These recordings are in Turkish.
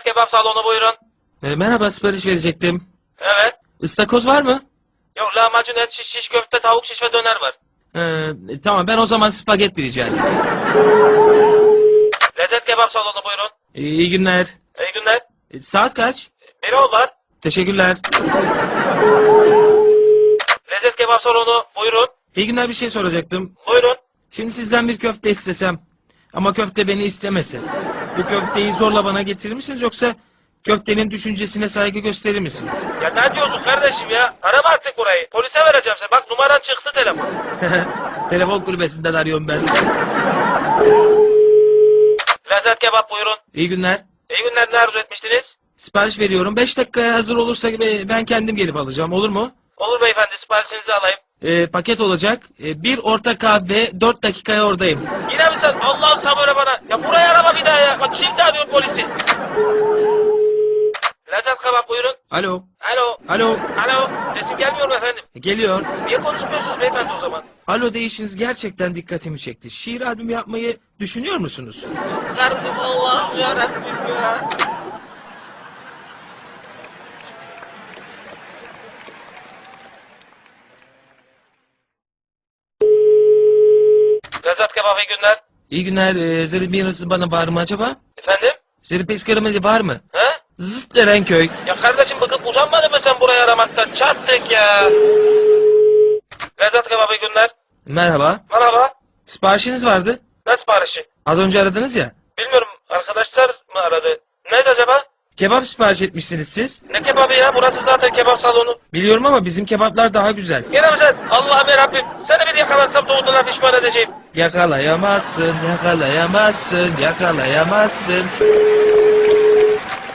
Lezzet kebap salonu buyurun. E, merhaba sipariş verecektim. Evet. Istakoz var mı? Yok lahmacun et şiş, şiş köfte tavuk şiş ve döner var. E, e, tamam ben o zaman spagetti rica edeyim. Lezzet kebap salonu buyurun. E, iyi günler. İyi günler. E, saat kaç? Biri ol var. Teşekkürler. Lezzet kebap salonu buyurun. İyi günler bir şey soracaktım. Buyurun. Şimdi sizden bir köfte istesem ama köfte beni istemesin. Bu köfteyi zorla bana getirir misiniz yoksa köftenin düşüncesine saygı gösterir misiniz? Ya ne diyorsun kardeşim ya? Arama artık burayı. Polise vereceğim seni. Bak numaran çıktı telefon. Telefon kulübesinden arıyorum ben. Lezzet kebap buyurun. İyi günler. İyi günler ne arzu etmiştiniz? Sipariş veriyorum. 5 dakikaya hazır olursa e, ben kendim gelip alacağım. Olur mu? Olur beyefendi siparişinizi alayım. E, paket olacak. E, bir orta kahve 4 dakikaya oradayım. Yine mi sen? Allah'ım sabır bana. Ya buraya arama bir daha ya. Bak şimdi arıyorum polisi. Lezzet kebap buyurun. Alo. Alo. Alo. Alo. Sesim gelmiyor mu efendim? E, Geliyor. Niye konuşmuyorsunuz beyefendi o zaman? Alo değişiniz gerçekten dikkatimi çekti. Şiir albümü yapmayı düşünüyor musunuz? Kardeşim Allah'ım yarabbim ya. Lezzet kebap iyi günler. İyi günler. E, Zerrin bir bana var mı acaba? Efendim? Zerrin Peskarameli var mı? He? Zıt Erenköy. Ya kardeşim bakıp uzanmadın mı sen burayı aramaktan? Çattık ya. Lezzet kebap iyi günler. Merhaba. Merhaba. Siparişiniz vardı. Ne siparişi? Az önce aradınız ya. Bilmiyorum arkadaşlar mı aradı? Neydi acaba? Kebap sipariş etmişsiniz siz. Ne kebabı ya? Burası zaten kebap salonu. Biliyorum ama bizim kebaplar daha güzel. Gene mi sen? Allah'ım yarabbim. Seni bir yakalarsam doğduğuna pişman edeceğim. Yakalayamazsın, yakalayamazsın, yakalayamazsın.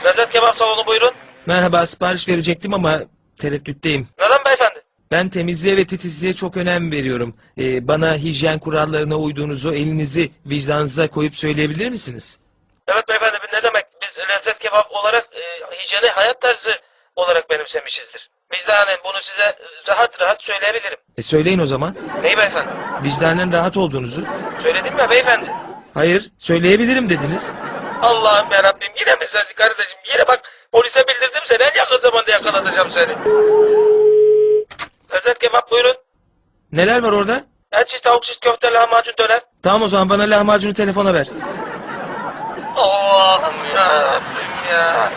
Lezzet kebap salonu buyurun. Merhaba sipariş verecektim ama tereddütteyim. Neden beyefendi? Ben temizliğe ve titizliğe çok önem veriyorum. Ee, bana hijyen kurallarına uyduğunuzu elinizi vicdanınıza koyup söyleyebilir misiniz? Evet beyefendi ne demek? Biz lezzet kebap olarak e, hijyeni hayat tarzı olarak benimsemişizdir. Hani bunu size rahat rahat söyleyebilirim. E söyleyin o zaman. Neyi beyefendi? Vicdanen rahat olduğunuzu. Söyledim ya beyefendi. Hayır, söyleyebilirim dediniz. Allah'ım yarabbim yine mi sen kardeşim? Yine bak polise bildirdim seni en yakın zamanda yakalatacağım seni. Lezzet kebap buyurun. Neler var orada? Şiş, tavuk şiş, köfte, lahmacun, döner. Tamam o zaman bana lahmacunu telefona ver. Allah'ım yarabbim ya.